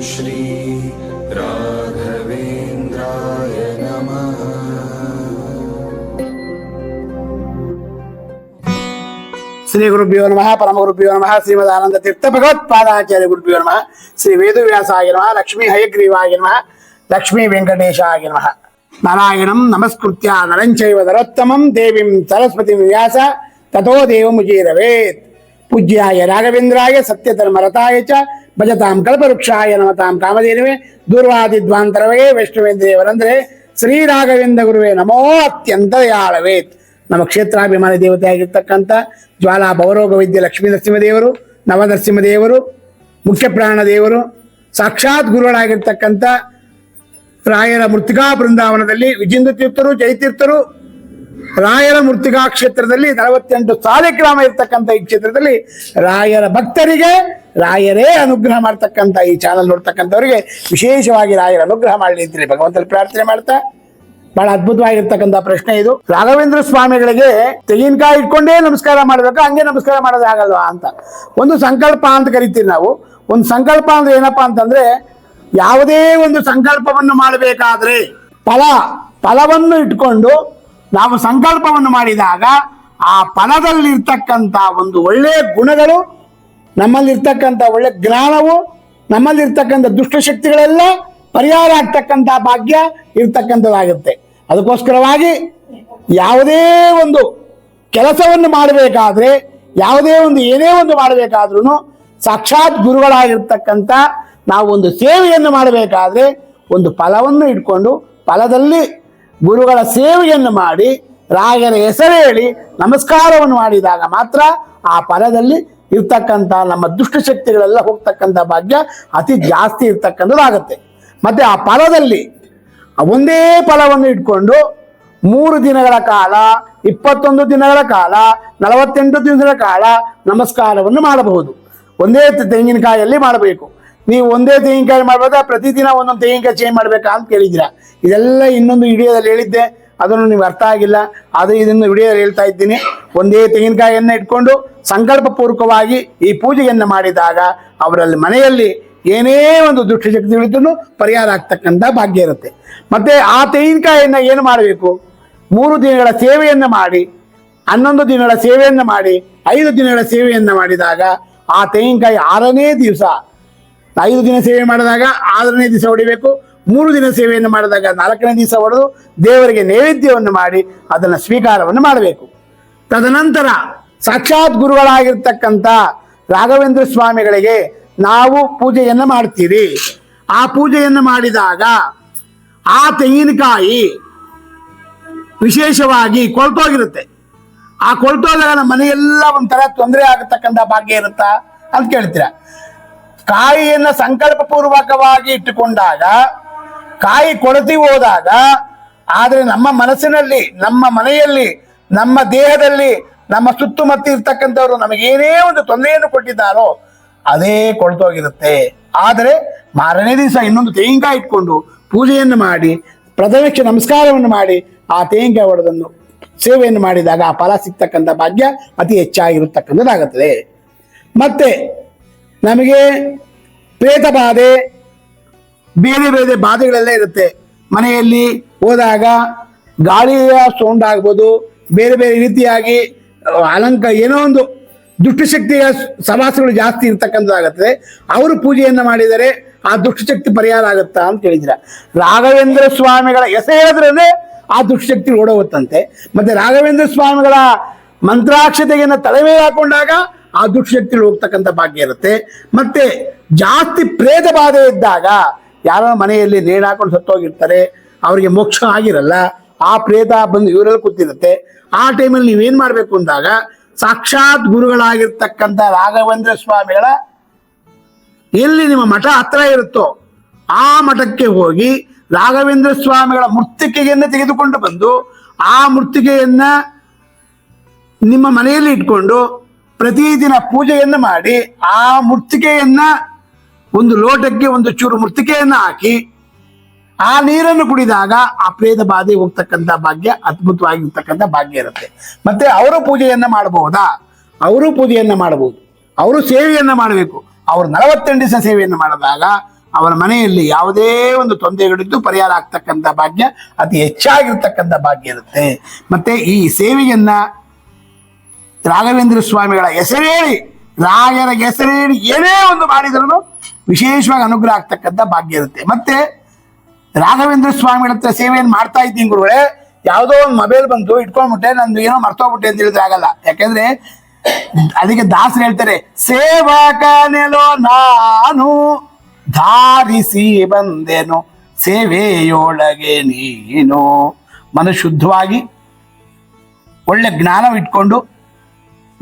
श्री राघवेन्द्राय नमः। శ్రీ గురుభ్యో నమ పరమ గురుభ్యో నమ శ్రీమదానంద తీర్థ భగవత్పాదాచార్య గురుభ్యో నమ శ్రీ వేదవ్యాసాయ నమ లక్ష్మీ హయగ్రీవాయ నమ లక్ష్మీ వెంకటేశాయ నమ నారాయణం నమస్కృత్య నరంచైవ నరోత్తమం దేవీం సరస్వతి వ్యాస తతో దేవముజీరవేత్ పూజ్యాయ రాఘవేంద్రాయ సత్యధర్మరతాయ చ ಭಜತಾಂ ಕಲ್ಪವೃಕ್ಷಾಯ ನಮತಾಂ ಕಾಮಧೇನುವೆ ದೂರ್ವಾದಿದ್ವಾಂತರವೇ ಶ್ರೀ ರಾಘವೇಂದ್ರ ಗುರುವೇ ನಮೋ ಅತ್ಯಂತ ದಯಾಳವೇತ್ ನಮ್ಮ ಕ್ಷೇತ್ರಾಭಿಮಾನಿ ದೇವತೆ ಆಗಿರ್ತಕ್ಕಂಥ ಜ್ವಾಲಾ ಭವರೋಗ ವೈದ್ಯ ಲಕ್ಷ್ಮೀ ನರಸಿಂಹದೇವರು ನವನರಸಿಂಹದೇವರು, ಮುಖ್ಯ ಪ್ರಾಣ ದೇವರು, ಸಾಕ್ಷಾತ್ ಗುರುಗಳಾಗಿರ್ತಕ್ಕಂಥ ರಾಯರ ಮೃತ್ತಿಕಾ ಬೃಂದಾವನದಲ್ಲಿ ವಿಜೇಂದ್ರ ತೀರ್ಥರು ಜಯತೀರ್ಥರು ರಾಯರ ಮೃತ್ತಿಕಾ ಕ್ಷೇತ್ರದಲ್ಲಿ ನಲವತ್ತೆಂಟು ಸಾಲಿಗ್ರಾಮ ಇರ್ತಕ್ಕಂಥ ಈ ಕ್ಷೇತ್ರದಲ್ಲಿ ರಾಯರ ಭಕ್ತರಿಗೆ ರಾಯರೇ ಅನುಗ್ರಹ ಮಾಡ್ತಕ್ಕಂಥ ಈ ಚಾನಲ್ ನೋಡ್ತಕ್ಕಂಥವ್ರಿಗೆ ವಿಶೇಷವಾಗಿ ರಾಯರ ಅನುಗ್ರಹ ಮಾಡಲಿ ಅಂತೇಳಿ ಭಗವಂತನ ಪ್ರಾರ್ಥನೆ ಮಾಡ್ತಾ, ಬಹಳ ಅದ್ಭುತವಾಗಿರ್ತಕ್ಕಂಥ ಪ್ರಶ್ನೆ ಇದು. ರಾಘವೇಂದ್ರ ಸ್ವಾಮಿಗಳಿಗೆ ತೆಂಗಿನಕಾಯಿ ಇಟ್ಕೊಂಡೇ ನಮಸ್ಕಾರ ಮಾಡಬೇಕು? ಹಂಗೆ ನಮಸ್ಕಾರ ಮಾಡೋದಾಗಲ್ವಾ ಅಂತ. ಒಂದು ಸಂಕಲ್ಪ ಅಂತ ಕರಿತೀವಿ ನಾವು. ಒಂದು ಸಂಕಲ್ಪ ಅಂದ್ರೆ ಏನಪ್ಪಾ ಅಂತಂದ್ರೆ, ಯಾವುದೇ ಒಂದು ಸಂಕಲ್ಪವನ್ನು ಮಾಡಬೇಕಾದ್ರೆ ಫಲ, ಫಲವನ್ನು ಇಟ್ಕೊಂಡು ನಾವು ಸಂಕಲ್ಪವನ್ನು ಮಾಡಿದಾಗ ಆ ಫಲದಲ್ಲಿರ್ತಕ್ಕಂಥ ಒಂದು ಒಳ್ಳೆಯ ಗುಣಗಳು ನಮ್ಮಲ್ಲಿರ್ತಕ್ಕಂಥ ಒಳ್ಳೆ ಜ್ಞಾನವು, ನಮ್ಮಲ್ಲಿರ್ತಕ್ಕಂಥ ದುಷ್ಟಶಕ್ತಿಗಳೆಲ್ಲ ಪರಿಹಾರ ಆಗ್ತಕ್ಕಂಥ ಭಾಗ್ಯ ಇರ್ತಕ್ಕಂಥದ್ದಾಗುತ್ತೆ. ಅದಕ್ಕೋಸ್ಕರವಾಗಿ ಯಾವುದೇ ಒಂದು ಕೆಲಸವನ್ನು ಮಾಡಬೇಕಾದ್ರೆ, ಯಾವುದೇ ಒಂದು ಏನೇ ಒಂದು ಮಾಡಬೇಕಾದ್ರೂ ಸಾಕ್ಷಾತ್ ಗುರುಗಳಾಗಿರ್ತಕ್ಕಂಥ ನಾವು ಒಂದು ಸೇವೆಯನ್ನು ಮಾಡಬೇಕಾದ್ರೆ ಒಂದು ಫಲವನ್ನು ಇಟ್ಕೊಂಡು ಫಲದಲ್ಲಿ ಗುರುಗಳ ಸೇವೆಯನ್ನು ಮಾಡಿ ರಾಯರ ಹೆಸರು ಹೇಳಿ ನಮಸ್ಕಾರವನ್ನು ಮಾಡಿದಾಗ ಮಾತ್ರ ಆ ಫಲದಲ್ಲಿ ಇರ್ತಕ್ಕಂಥ ನಮ್ಮ ದುಷ್ಟಶಕ್ತಿಗಳೆಲ್ಲ ಹೋಗ್ತಕ್ಕಂಥ ಭಾಗ್ಯ ಅತಿ ಜಾಸ್ತಿ ಇರ್ತಕ್ಕಂಥದ್ದಾಗತ್ತೆ. ಮತ್ತೆ ಆ ಫಲದಲ್ಲಿ ಒಂದೇ ಫಲವನ್ನು ಇಟ್ಕೊಂಡು ಮೂರು ದಿನಗಳ ಕಾಲ, ಇಪ್ಪತ್ತೊಂದು ದಿನಗಳ ಕಾಲ, ನಲವತ್ತೆಂಟು ದಿನಗಳ ಕಾಲ ನಮಸ್ಕಾರವನ್ನು ಮಾಡಬಹುದು. ಒಂದೇ ತೆಂಗಿನಕಾಯಲ್ಲಿ ಮಾಡಬೇಕು. ನೀವು ಒಂದೇ ತೆಂಗಿನಕಾಯಿ ಮಾಡಬೇಕಾ ಪ್ರತಿದಿನ ಒಂದೊಂದು ತೆಂಗಿನಕಾಯಿ ಚೇಂಜ್ ಮಾಡಬೇಕಾ ಅಂತ ಕೇಳಿದ್ದೀರಾ. ಇದೆಲ್ಲ ಇನ್ನೊಂದು ವಿಡಿಯೋದಲ್ಲಿ ಹೇಳಿದ್ದೆ. ಅದನ್ನು ನಿಮ್ಗೆ ಅರ್ಥ ಆಗಿಲ್ಲ, ಆದರೆ ಇದನ್ನು ವಿಡಿಯೋದಲ್ಲಿ ಹೇಳ್ತಾ ಇದ್ದೀನಿ. ಒಂದೇ ತೆಂಗಿನಕಾಯಿಯನ್ನು ಇಟ್ಕೊಂಡು ಸಂಕಲ್ಪ ಪೂರ್ವಕವಾಗಿ ಈ ಪೂಜೆಯನ್ನು ಮಾಡಿದಾಗ ಅವರಲ್ಲಿ ಮನೆಯಲ್ಲಿ ಏನೇ ಒಂದು ದುಷ್ಟಶಕ್ತಿಗಳಿದ್ರೂ ಪರಿಹಾರ ಆಗ್ತಕ್ಕಂಥ ಭಾಗ್ಯ ಇರುತ್ತೆ. ಮತ್ತೆ ಆ ತೆಂಗಿನಕಾಯಿಯನ್ನು ಏನು ಮಾಡಬೇಕು? ಮೂರು ದಿನಗಳ ಸೇವೆಯನ್ನು ಮಾಡಿ, ಹನ್ನೊಂದು ದಿನಗಳ ಸೇವೆಯನ್ನು ಮಾಡಿ, ಐದು ದಿನಗಳ ಸೇವೆಯನ್ನು ಮಾಡಿದಾಗ ಆ ತೆಂಗಿನಕಾಯಿ ಆರನೇ ದಿವಸ, ಐದು ದಿನ ಸೇವೆ ಮಾಡಿದಾಗ ಆರನೇ ದಿವಸ ಹೊಡಿಬೇಕು ಮೂರು ದಿನ ಸೇವೆಯನ್ನು ಮಾಡಿದಾಗ ನಾಲ್ಕನೇ ದಿವಸ ಹೊಡೆದು ದೇವರಿಗೆ ನೈವೇದ್ಯವನ್ನು ಮಾಡಿ ಅದನ್ನು ಸ್ವೀಕಾರವನ್ನು ಮಾಡಬೇಕು. ತದನಂತರ ಸಾಕ್ಷಾತ್ ಗುರುಗಳಾಗಿರ್ತಕ್ಕಂಥ ರಾಘವೇಂದ್ರ ಸ್ವಾಮಿಗಳಿಗೆ ನಾವು ಪೂಜೆಯನ್ನು ಮಾಡ್ತೀರಿ. ಆ ಪೂಜೆಯನ್ನು ಮಾಡಿದಾಗ ಆ ತೆಂಗಿನಕಾಯಿ ವಿಶೇಷವಾಗಿ ಕೊಳ್ತೋಗಿರುತ್ತೆ. ಆ ಕೊಳ್ತೋದಾಗ ನಮ್ಮ ಮನೆಯೆಲ್ಲ ಒಂಥರ ತೊಂದರೆ ಆಗತಕ್ಕಂಥ ಭಾಗ್ಯ ಇರುತ್ತಾ ಅಂತ ಕೇಳ್ತೀರಾ? ಕಾಯಿಯನ್ನು ಸಂಕಲ್ಪ ಪೂರ್ವಕವಾಗಿ ಇಟ್ಟುಕೊಂಡಾಗ ಕಾಯಿ ಕೊಳತಿ ಹೋದಾಗ, ಆದರೆ ನಮ್ಮ ಮನಸ್ಸಿನಲ್ಲಿ, ನಮ್ಮ ಮನೆಯಲ್ಲಿ, ನಮ್ಮ ದೇಹದಲ್ಲಿ, ನಮ್ಮ ಸುತ್ತಮುತ್ತ ಇರ್ತಕ್ಕಂಥವ್ರು ನಮಗೇನೇ ಒಂದು ತೊಂದರೆಯನ್ನು ಕೊಟ್ಟಿದ್ದಾರೋ, ಅದೇ ಕೊಳ್ತೋಗಿರುತ್ತೆ. ಆದರೆ ಮಾರನೇ ದಿವಸ ಇನ್ನೊಂದು ತೆಂಗಿನಕಾಯಿ ಇಟ್ಕೊಂಡು ಪೂಜೆಯನ್ನು ಮಾಡಿ ಪ್ರಥಮಕ್ಕೆ ನಮಸ್ಕಾರವನ್ನು ಮಾಡಿ, ಆ ತೆಂಗಿನಕಾಯಿ ಒಡೆದನ್ನು ಸೇವೆಯನ್ನು ಮಾಡಿದಾಗ ಆ ಫಲ ಸಿಗ್ತಕ್ಕಂಥ ಭಾಗ್ಯ ಅತಿ ಹೆಚ್ಚಾಗಿರತಕ್ಕಂಥದ್ದಾಗುತ್ತದೆ. ಮತ್ತೆ ನಮಗೆ ಪ್ರೇತ ಬಾಧೆ ಬೇರೆ ಬೇರೆ ಬಾಧೆಗಳೆಲ್ಲ ಇರುತ್ತೆ. ಮನೆಯಲ್ಲಿ ಹೋದಾಗ ಗಾಳಿಯ ಸೌಂಡ್ ಆಗ್ಬೋದು, ಬೇರೆ ಬೇರೆ ರೀತಿಯಾಗಿ ಅಲಂಕ, ಏನೋ ಒಂದು ದುಷ್ಟಶಕ್ತಿಯ ಸವಾಸಗಳು ಜಾಸ್ತಿ ಇರ್ತಕ್ಕಂಥದ್ದಾಗುತ್ತದೆ ಅವರು ಪೂಜೆಯನ್ನು ಮಾಡಿದರೆ ಆ ದುಷ್ಟಶಕ್ತಿ ಪರಿಹಾರ ಆಗುತ್ತಾ ಅಂತ ಹೇಳಿದ್ರ ರಾಘವೇಂದ್ರ ಸ್ವಾಮಿಗಳ ಹೆಸರು ಆ ದುಷ್ಟಶಕ್ತಿ ಓಡೋಗುತ್ತಂತೆ ಮತ್ತೆ ರಾಘವೇಂದ್ರ ಸ್ವಾಮಿಗಳ ಮಂತ್ರಾಕ್ಷತೆಯನ್ನು ತಲೆ ಮೇಲೆ ಹಾಕೊಂಡಾಗ ಆ ದುಷ್ಟಶಕ್ತಿಗಳು ಹೋಗ್ತಕ್ಕಂಥ ಭಾಗ್ಯ ಇರುತ್ತೆ. ಮತ್ತೆ ಜಾಸ್ತಿ ಪ್ರೇತ ಬಾಧೆ ಇದ್ದಾಗ ಯಾರೋ ಮನೆಯಲ್ಲಿ ನೇಣು ಹಾಕೊಂಡು ಸತ್ತೋಗಿರ್ತಾರೆ, ಅವರಿಗೆ ಮೋಕ್ಷ ಆಗಿರಲ್ಲ, ಆ ಪ್ರೇತ ಬಂದು ಇವರಲ್ಲಿ ಕೂತಿರುತ್ತೆ. ಆ ಟೈಮಲ್ಲಿ ನೀವೇನ್ ಮಾಡ್ಬೇಕು ಅಂದಾಗ, ಸಾಕ್ಷಾತ್ ಗುರುಗಳಾಗಿರ್ತಕ್ಕಂಥ ರಾಘವೇಂದ್ರ ಸ್ವಾಮಿಗಳ, ಎಲ್ಲಿ ನಿಮ್ಮ ಮಠ ಹತ್ರ ಇರುತ್ತೋ, ಆ ಮಠಕ್ಕೆ ಹೋಗಿ ರಾಘವೇಂದ್ರ ಸ್ವಾಮಿಗಳ ಮೃತ್ತಿಕೆಯನ್ನು ತೆಗೆದುಕೊಂಡು ಬಂದು, ಆ ಮೃತ್ತಿಕೆಯನ್ನ ನಿಮ್ಮ ಮನೆಯಲ್ಲಿ ಇಟ್ಕೊಂಡು ಪ್ರತಿದಿನ ಪೂಜೆಯನ್ನು ಮಾಡಿ, ಆ ಮೃತ್ತಿಕೆಯನ್ನ ಒಂದು ಲೋಟಕ್ಕೆ ಒಂದು ಚೂರು ಮೃತ್ತಿಕೆಯನ್ನ ಹಾಕಿ ಆ ನೀರನ್ನು ಕುಡಿದಾಗ ಆ ಪ್ರೇತ ಬಾಧೆ ಹೋಗ್ತಕ್ಕಂಥ ಭಾಗ್ಯ, ಅದ್ಭುತವಾಗಿರ್ತಕ್ಕಂಥ ಭಾಗ್ಯ ಇರುತ್ತೆ. ಮತ್ತೆ ಅವರ ಪೂಜೆಯನ್ನ ಮಾಡಬಹುದಾ? ಅವರು ಪೂಜೆಯನ್ನ ಮಾಡಬಹುದು. ಅವರು ಸೇವೆಯನ್ನ ಮಾಡಬೇಕು. ಅವರು ನಲವತ್ತೆಂಟು ದಿವಸ ಸೇವೆಯನ್ನು ಮಾಡಿದಾಗ ಅವರ ಮನೆಯಲ್ಲಿ ಯಾವುದೇ ಒಂದು ತೊಂದರೆಗಳಿದ್ದು ಪರಿಹಾರ ಆಗ್ತಕ್ಕಂಥ ಭಾಗ್ಯ, ಅತಿ ಹೆಚ್ಚಾಗಿರ್ತಕ್ಕಂಥ ಭಾಗ್ಯ ಇರುತ್ತೆ. ಮತ್ತೆ ಈ ಸೇವೆಯನ್ನ ರಾಘವೇಂದ್ರ ಸ್ವಾಮಿಗಳ ಹೆಸರೇಳಿ, ರಾಯರ ಹೆಸರೇಳಿ ಏನೇ ಒಂದು ಮಾಡಿದ್ರು ವಿಶೇಷವಾಗಿ ಅನುಗ್ರಹ ಆಗ್ತಕ್ಕಂಥ ಭಾಗ್ಯ ಇರುತ್ತೆ. ಮತ್ತೆ ರಾಘವೇಂದ್ರ ಸ್ವಾಮಿ ಹತ್ರ ಸೇವೆಯನ್ನು ಮಾಡ್ತಾ ಇದ್ದೀನಿ ಗುರುಗಳೇ. ಯಾವುದೋ ಒಂದು ಮೊಬೈಲ್ ಬಂತು, ಇಟ್ಕೊಂಡ್ಬಿಟ್ಟೆ, ನಂದು ಏನೋ ಮರ್ತೋಗ್ಬಿಟ್ಟೆ ಅಂತ ಹೇಳಿದ್ರೆ ಆಗಲ್ಲ. ಯಾಕೆಂದ್ರೆ ಅದಕ್ಕೆ ದಾಸರು ಹೇಳ್ತಾರೆ ಸೇವಕನೆಲೋ ನಾನು ಧಾರಿಸಿ ಬಂದೆನು, ಸೇವೆಯೊಳಗೆ ನೀನು. ಮನಶುದ್ಧವಾಗಿ ಶುದ್ಧವಾಗಿ ಒಳ್ಳೆ ಜ್ಞಾನವಿಟ್ಕೊಂಡು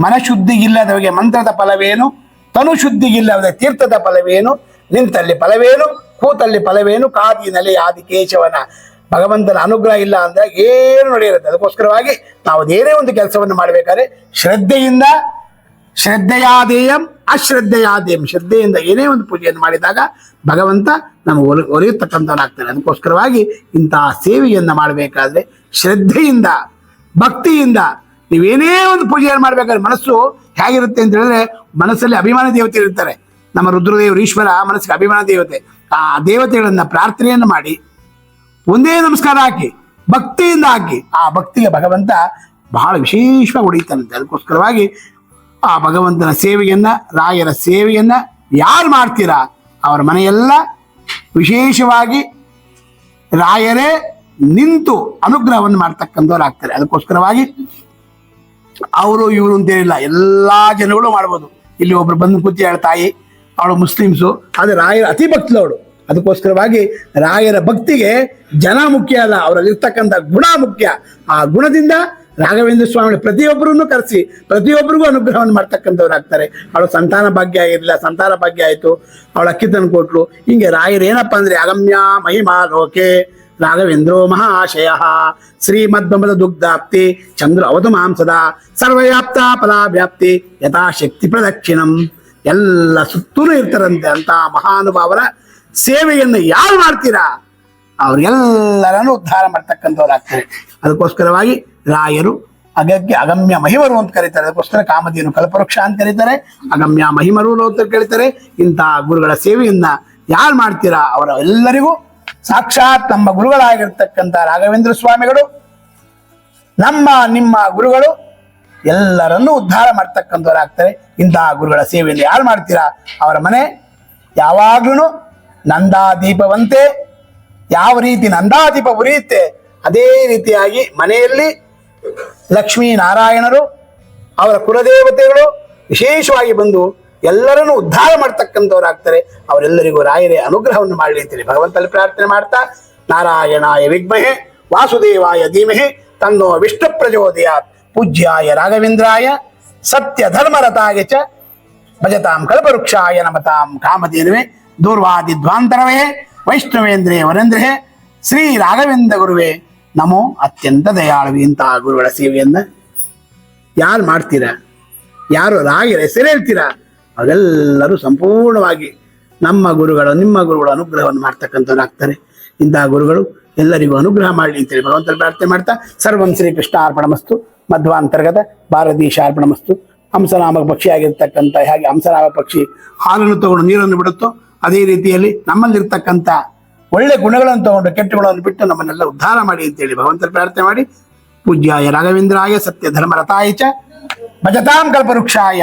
ಮನಶುದ್ಧಿಗಿಲ್ಲದವಗೆ ಮಂತ್ರದ ಫಲವೇನು? ತನು ಶುದ್ಧಿಗಿಲ್ಲದ ತೀರ್ಥದ ಫಲವೇನು, ನಿಂತಲ್ಲಿ ಫಲವೇನು, ಕೂತಲ್ಲಿ ಫಲವೇನು ಕಾದಿ ನೆಲೆ ಆದಿ ಕೇಶವನ. ಭಗವಂತನ ಅನುಗ್ರಹ ಇಲ್ಲ ಅಂದ್ರೆ ಏನು ನಡೆಯುತ್ತೆ? ಅದಕ್ಕೋಸ್ಕರವಾಗಿ ನಾವು ಏನೇ ಒಂದು ಕೆಲಸವನ್ನು ಮಾಡಬೇಕಾದ್ರೆ ಶ್ರದ್ಧೆಯಿಂದ ಶ್ರದ್ಧೆಯಾದೇಯಂ, ಅಶ್ರದ್ಧೆಯಾದೇಯಂ. ಶ್ರದ್ಧೆಯಿಂದ ಏನೇ ಒಂದು ಪೂಜೆಯನ್ನು ಮಾಡಿದಾಗ ಭಗವಂತ ನಮಗೆ ಒಲ ಒಲಿಯತಕ್ಕಂಥವನಾಗ್ತಾನೆ ಅದಕ್ಕೋಸ್ಕರವಾಗಿ ಇಂತಹ ಸೇವೆಯನ್ನು ಮಾಡಬೇಕಾದ್ರೆ ಶ್ರದ್ಧೆಯಿಂದ, ಭಕ್ತಿಯಿಂದ ನೀವೇನೇ ಒಂದು ಪೂಜೆಯನ್ನು ಮಾಡ್ಬೇಕಾದ್ರೆ ಮನಸ್ಸು ಹೇಗಿರುತ್ತೆ ಅಂತ ಹೇಳಿದ್ರೆ ಮನಸ್ಸಲ್ಲಿ ಅಭಿಮಾನ ದೇವತೆ ಇರ್ತಾರೆ. ನಮ್ಮ ರುದ್ರದೇವರು ಈಶ್ವರ ಮನಸ್ಸಿಗೆ ಅಭಿಮಾನ ದೇವತೆ. ಆ ದೇವತೆಗಳನ್ನ ಪ್ರಾರ್ಥನೆಯನ್ನು ಮಾಡಿ, ಒಂದೇ ನಮಸ್ಕಾರ ಹಾಕಿ, ಭಕ್ತಿಯಿಂದ ಹಾಕಿ, ಆ ಭಕ್ತಿಗೆ ಭಗವಂತ ಬಹಳ ವಿಶೇಷವಾಗಿ ಹೊಡೆಯುತ್ತಾನಂತೆ ಅದಕ್ಕೋಸ್ಕರವಾಗಿ ಆ ಭಗವಂತನ ಸೇವೆಯನ್ನ, ರಾಯರ ಸೇವೆಯನ್ನ ಯಾರು ಮಾಡ್ತೀರಾ, ಅವರ ಮನೆಯೆಲ್ಲ ವಿಶೇಷವಾಗಿ ರಾಯರೇ ನಿಂತು ಅನುಗ್ರಹವನ್ನು ಮಾಡ್ತಕ್ಕಂಥವ್ರು ಆಗ್ತಾರೆ. ಅದಕ್ಕೋಸ್ಕರವಾಗಿ ಅವರು ಇವರು ಅಂತೇನಿಲ್ಲ ಎಲ್ಲಾ ಜನಗಳು ಮಾಡ್ಬೋದು. ಇಲ್ಲಿ ಒಬ್ರು ಬಂದು ಕೂತಿ ಹೇಳ, ತಾಯಿ, ಅವಳು ಮುಸ್ಲಿಮ್ಸು. ಅದು ರಾಯರ ಅತಿ ಭಕ್ತಳು ಅವಳು ಅದಕ್ಕೋಸ್ಕರವಾಗಿ ರಾಯರ ಭಕ್ತಿಗೆ ಜನ ಮುಖ್ಯ ಅಲ್ಲ, ಅವರಲ್ಲಿರ್ತಕ್ಕಂಥ ಗುಣ ಮುಖ್ಯ. ಆ ಗುಣದಿಂದ ರಾಘವೇಂದ್ರ ಸ್ವಾಮಿ ಪ್ರತಿಯೊಬ್ಬರನ್ನು ಕರೆಸಿ, ಪ್ರತಿಯೊಬ್ಬರಿಗೂ ಅನುಗ್ರಹವನ್ನು ಮಾಡ್ತಕ್ಕಂಥವ್ರು ಆಗ್ತಾರೆ. ಅವಳು ಸಂತಾನ ಭಾಗ್ಯ ಆಗಿರಲಿಲ್ಲ, ಸಂತಾನ ಭಾಗ್ಯ ಆಯಿತು. ಅವಳು ಅಕ್ಕಿ ತಂದು ಕೊಟ್ಲು ಹಿಂಗೆ ರಾಯರು ಏನಪ್ಪ ಅಂದ್ರೆ, ಅಗಮ್ಯ ಮಹಿಮಾ ಲೋಕೆ. ರಾಘವೇಂದ್ರೋ ಮಹಾಶಯ. ಶ್ರೀಮದ್ಬಮದ ದುಗ್ಧಾಪ್ತಿ ಚಂದ್ರ ಅವತು ಮಾಂಸದ ಸರ್ವವ್ಯಾಪ್ತ ಫಲಾವ್ಯಾಪ್ತಿ ಯಥಾಶಕ್ತಿ ಪ್ರದಕ್ಷಿಣಂ. ಎಲ್ಲ ಸುತ್ತಲೂ ಇರ್ತಾರಂತೆ ಅಂತ ಮಹಾನುಭಾವರ ಸೇವೆಯನ್ನು ಯಾರು ಮಾಡ್ತೀರಾ? ಅವ್ರಿಗೆಲ್ಲರನ್ನು ಉದ್ಧಾರ ಮಾಡ್ತಕ್ಕಂಥವ್ರಾಗ್ತಾರೆ ಅದಕ್ಕೋಸ್ಕರವಾಗಿ ರಾಯರು, ಅಗತ್ಯ ಅಗಮ್ಯ ಮಹಿಮರು ಅಂತ ಕರೀತಾರೆ. ಅದಕ್ಕೋಸ್ಕರ ಕಾಮಧೇನು ಕಲ್ಪವೃಕ್ಷ ಅಂತ ಕರೀತಾರೆ. ಅಗಮ್ಯ ಮಹಿಮರು ಅಂತ ಕರೀತಾರೆ. ಇಂತಹ ಗುರುಗಳ ಸೇವೆಯನ್ನ ಯಾರು ಮಾಡ್ತೀರಾ? ಅವರ ಎಲ್ಲರಿಗೂ ಸಾಕ್ಷಾತ್ ನಮ್ಮ ಗುರುಗಳಾಗಿರ್ತಕ್ಕಂಥ ರಾಘವೇಂದ್ರ ಸ್ವಾಮಿಗಳು, ನಮ್ಮ ನಿಮ್ಮ ಗುರುಗಳು ಎಲ್ಲರನ್ನೂ ಉದ್ಧಾರ ಮಾಡ್ತಕ್ಕಂಥವ್ರಾಗ್ತಾರೆ. ಇಂತಹ ಗುರುಗಳ ಸೇವೆಯನ್ನು ಯಾರು ಮಾಡ್ತೀರಾ? ಅವರ ಮನೆ ಯಾವಾಗ್ಲೂ ನಂದಾದೀಪವಂತೆ, ಯಾವ ರೀತಿ ನಂದಾದೀಪ ಉರಿಯುತ್ತೆ, ಅದೇ ರೀತಿಯಾಗಿ ಮನೆಯಲ್ಲಿ ಲಕ್ಷ್ಮೀ ನಾರಾಯಣರು ಅವರ ಕುಲದೇವತೆಗಳು ವಿಶೇಷವಾಗಿ ಬಂದು ಎಲ್ಲರನ್ನು ಉದ್ಧಾರ ಮಾಡ್ತಕ್ಕಂಥವ್ರಾಗ್ತಾರೆ. ಅವರೆಲ್ಲರಿಗೂ ರಾಯರೇ ಅನುಗ್ರಹವನ್ನು ಮಾಡಲಿ ಅಂತೇಳಿ ಭಗವಂತಲ್ಲಿ ಪ್ರಾರ್ಥನೆ ಮಾಡ್ತಾ, ನಾರಾಯಣಾಯ ವಿಗ್ಮಹೆ ವಾಸುದೇವಾಯ ಧೀಮಹೆ, ತನ್ನೋ ವಿಷ್ಣು ಪ್ರಚೋದಯ ಪೂಜ್ಯಾಯ ರಾಘವೇಂದ್ರಾಯ ಸತ್ಯ ಧರ್ಮರತಾಯ ಚ, ಭಜತಾಂ ಕಲ್ಪವೃಕ್ಷಾಯ ನಮತಾಂ ಕಾಮಧೇನುವೆ ದೂರ್ವಾದಿ ಧ್ವಾಂತರವೇ ವೈಷ್ಣವೇಂದ್ರೇ ವರೇಂದ್ರೇ ಶ್ರೀ ರಾಘವೇಂದ್ರ ಗುರುವೇ, ನಮೋ ಅತ್ಯಂತ ದಯಾಳುವಿ ಇಂತಹ ಗುರುಗಳ ಸೇವೆಯನ್ನು. ಯಾರು ಮಾಡ್ತೀರಾ? ಯಾರು ರಾಗಿರ ಹೆಸರು ಅವರೆಲ್ಲರೂ ಸಂಪೂರ್ಣವಾಗಿ ನಮ್ಮ ಗುರುಗಳು, ನಿಮ್ಮ ಗುರುಗಳು ಅನುಗ್ರಹವನ್ನು ಮಾಡ್ತಕ್ಕಂಥವ್ರು ಆಗ್ತಾರೆ ಇಂತಹ ಗುರುಗಳು ಎಲ್ಲರಿಗೂ ಅನುಗ್ರಹ ಮಾಡಲಿ ಅಂತೇಳಿ ಭಗವಂತನ ಪ್ರಾರ್ಥನೆ ಮಾಡ್ತಾ ಸರ್ವಂ ಶ್ರೀ ಕೃಷ್ಣ ಅರ್ಪಣಮಸ್ತು. ಮಧ್ವಾಂತರ್ಗತ ಭಾರತೀಶ ಅರ್ಪಣಮಸ್ತು. ಹಂಸನಾಮ ಪಕ್ಷಿ ಆಗಿರ್ತಕ್ಕಂಥ ಹಾಗೆ ಹಂಸನಾಮ ಪಕ್ಷಿ ಹಾಲನ್ನು ತಗೊಂಡು ನೀರನ್ನು ಬಿಡುತ್ತೋ, ಅದೇ ರೀತಿಯಲ್ಲಿ ನಮ್ಮಲ್ಲಿರ್ತಕ್ಕಂಥ ಒಳ್ಳೆ ಗುಣಗಳನ್ನು ತಗೊಂಡು ಕೆಟ್ಟಗಳನ್ನು ಬಿಟ್ಟು ನಮ್ಮನ್ನೆಲ್ಲ ಉದ್ಧಾರ ಮಾಡಿ ಅಂತೇಳಿ ಭಗವಂತನ ಪ್ರಾರ್ಥನೆ ಮಾಡಿ. ಪೂಜ್ಯಾಯ ರಾಘವೇಂದ್ರಾಯ ಸತ್ಯ ಧರ್ಮರತಾಯ ಚ ಭಜತಾಂ ಕಲ್ಪವೃಕ್ಷಾಯ.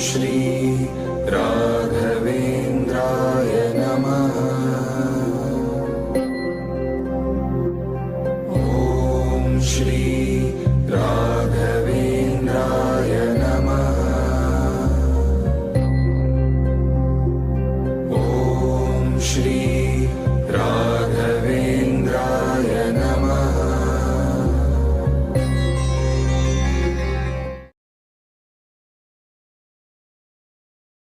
श्री